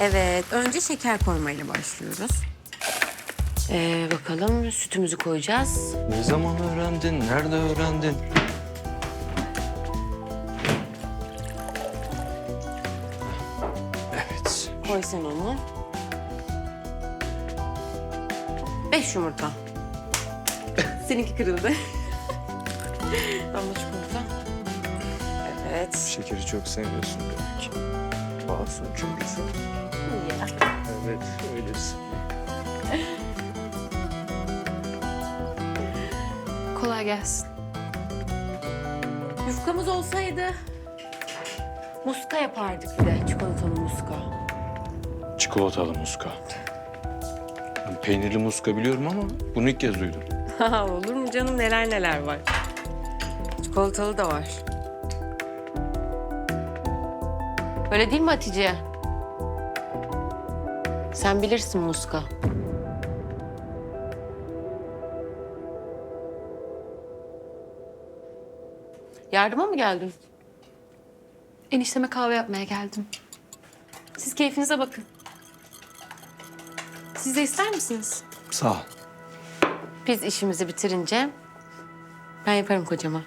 Evet, önce şeker koymayla başlıyoruz. Ee, bakalım sütümüzü koyacağız. Ne zaman öğrendin? Nerede öğrendin? Evet. Koy sen onu. Beş yumurta. Seninki kırıldı. Damla çikolata. Evet. Şekeri çok sevmiyorsun demek. Masum çünkü. Ya. Evet, öylesin. Kolay gelsin. Yufkamız olsaydı muska yapardık bir de. Çikolatalı muska. Çikolatalı muska. Ben Peynirli muska biliyorum ama bunu ilk kez duydum. Olur mu canım neler neler var. Çikolatalı da var. Öyle değil mi Hatice? Sen bilirsin muska. Yardıma mı geldin? Enişteme kahve yapmaya geldim. Siz keyfinize bakın. Siz de ister misiniz? Sağ ol. Biz işimizi bitirince ben yaparım kocama.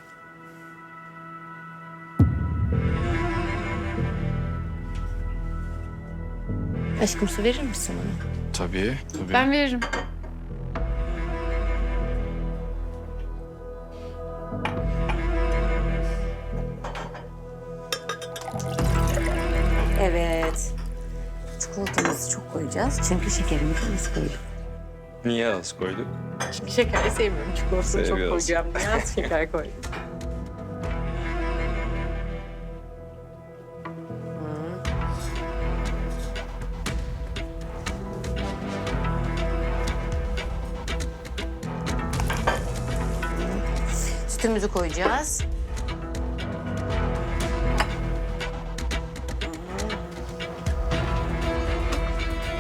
Aşkım su verir misin bana? Tabii, tabii. Ben veririm. Evet. Çikolatamızı çok koyacağız çünkü şekerimizi az koyduk. Niye az koyduk? Çünkü şekeri sevmiyorum. Çikolatasını çok Seviyoruz. koyacağım. Biraz şeker koydum. Sütümüzü koyacağız.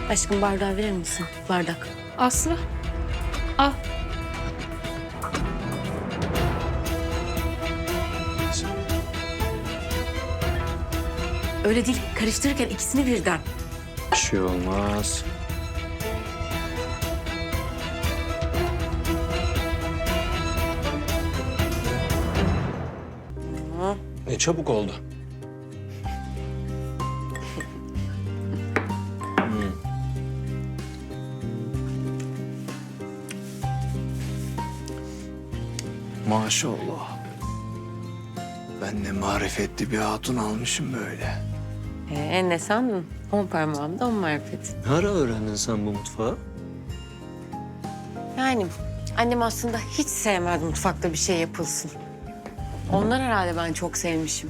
Aşkım bardağı verir misin? Bardak. Aslı. Al. Öyle değil. Karıştırırken ikisini birden. Bir şey olmaz. Ne çabuk oldu. Hmm. Maşallah. Ben ne marifetli bir hatun almışım böyle. Ee, ne sandın? On parmağımda on marifet. Ne ara öğrendin sen bu mutfağı? Yani annem aslında hiç sevmez mutfakta bir şey yapılsın. Ondan herhalde ben çok sevmişim.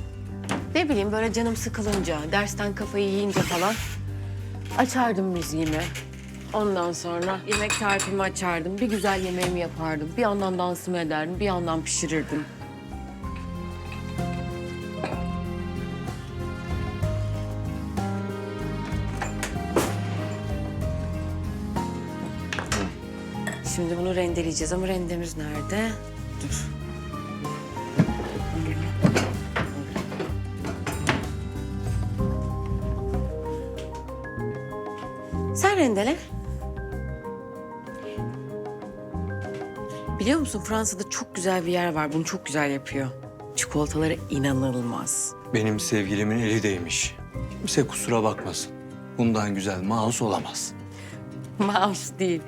Ne bileyim böyle canım sıkılınca, dersten kafayı yiyince falan açardım müziğimi. Ondan sonra yemek tarifimi açardım. Bir güzel yemeğimi yapardım. Bir yandan dansımı ederdim, bir yandan pişirirdim. Şimdi bunu rendeleyeceğiz ama rendemiz nerede? Dur. Rendele. Biliyor musun Fransa'da çok güzel bir yer var. Bunu çok güzel yapıyor. Çikolataları inanılmaz. Benim sevgilimin eli değmiş. Kimse kusura bakmasın. Bundan güzel mouse olamaz. Mouse değil.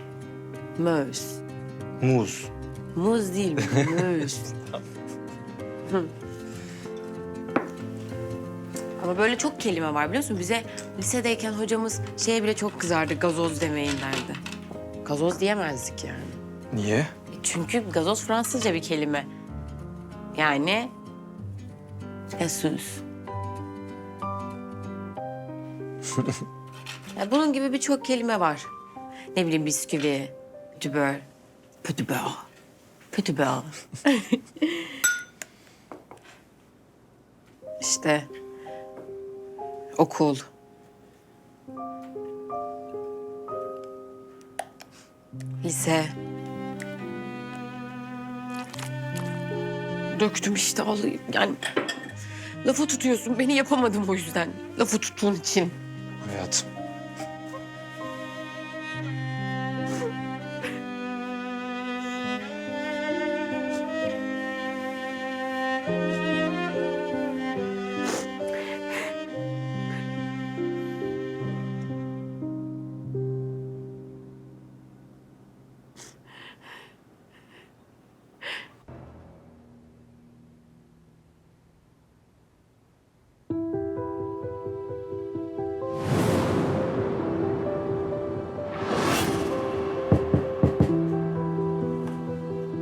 Möz. Muz. Muz değil, möz. Hı. Ama böyle çok kelime var biliyor musun? Bize lisedeyken hocamız şeye bile çok kızardı. Gazoz demeyin derdi. Gazoz diyemezdik yani. Niye? E Çünkü gazoz Fransızca bir kelime. Yani esüs. Ya bunun gibi birçok kelime var. Ne bileyim bisküvi, beurre, petit beurre. işte okul. Lise. Döktüm işte alayım. Yani lafı tutuyorsun. Beni yapamadım o yüzden. Lafı tuttuğun için. Hayatım.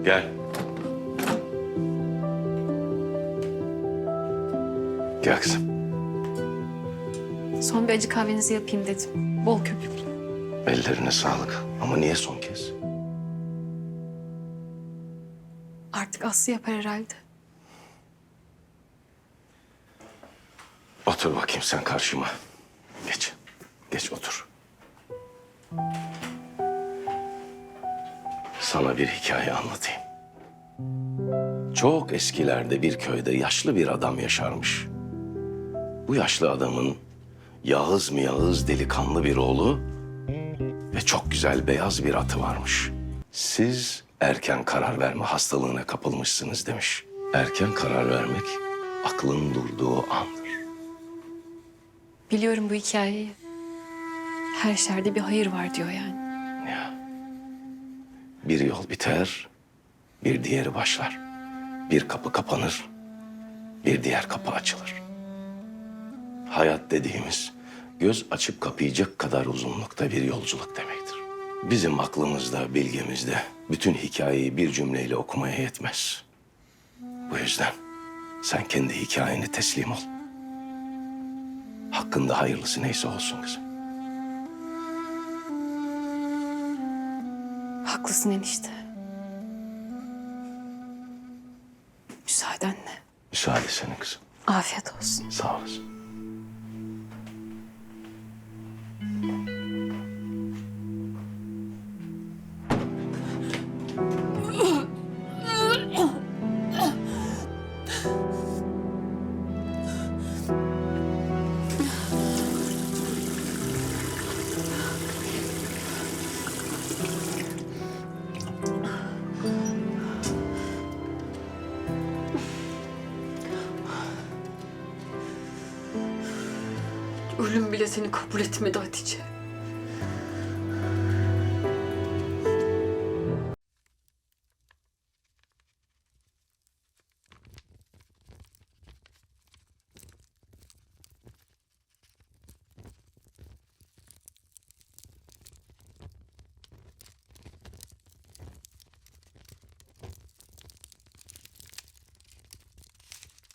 Gel. Gel kızım. Son bir acı kahvenizi yapayım dedim. Bol köpüklü. Ellerine sağlık. Ama niye son kez? Artık Aslı yapar herhalde. Otur bakayım sen karşıma. Geç. Geç otur. Sana bir hikaye anlatayım. Çok eskilerde bir köyde yaşlı bir adam yaşarmış. Bu yaşlı adamın Yağız mı Yağız delikanlı bir oğlu ve çok güzel beyaz bir atı varmış. Siz erken karar verme hastalığına kapılmışsınız demiş. Erken karar vermek aklın durduğu andır. Biliyorum bu hikayeyi. Her şerde bir hayır var diyor yani. Ya. Bir yol biter, bir diğeri başlar. Bir kapı kapanır, bir diğer kapı açılır. Hayat dediğimiz göz açıp kapayacak kadar uzunlukta bir yolculuk demektir. Bizim aklımızda, bilgimizde bütün hikayeyi bir cümleyle okumaya yetmez. Bu yüzden sen kendi hikayeni teslim ol. Hakkında hayırlısı neyse olsun kızım. Haklısın enişte. Müsaadenle. Müsaade senin kızım. Afiyet olsun. Sağ olasın. Ölüm bile seni kabul etmedi Hatice.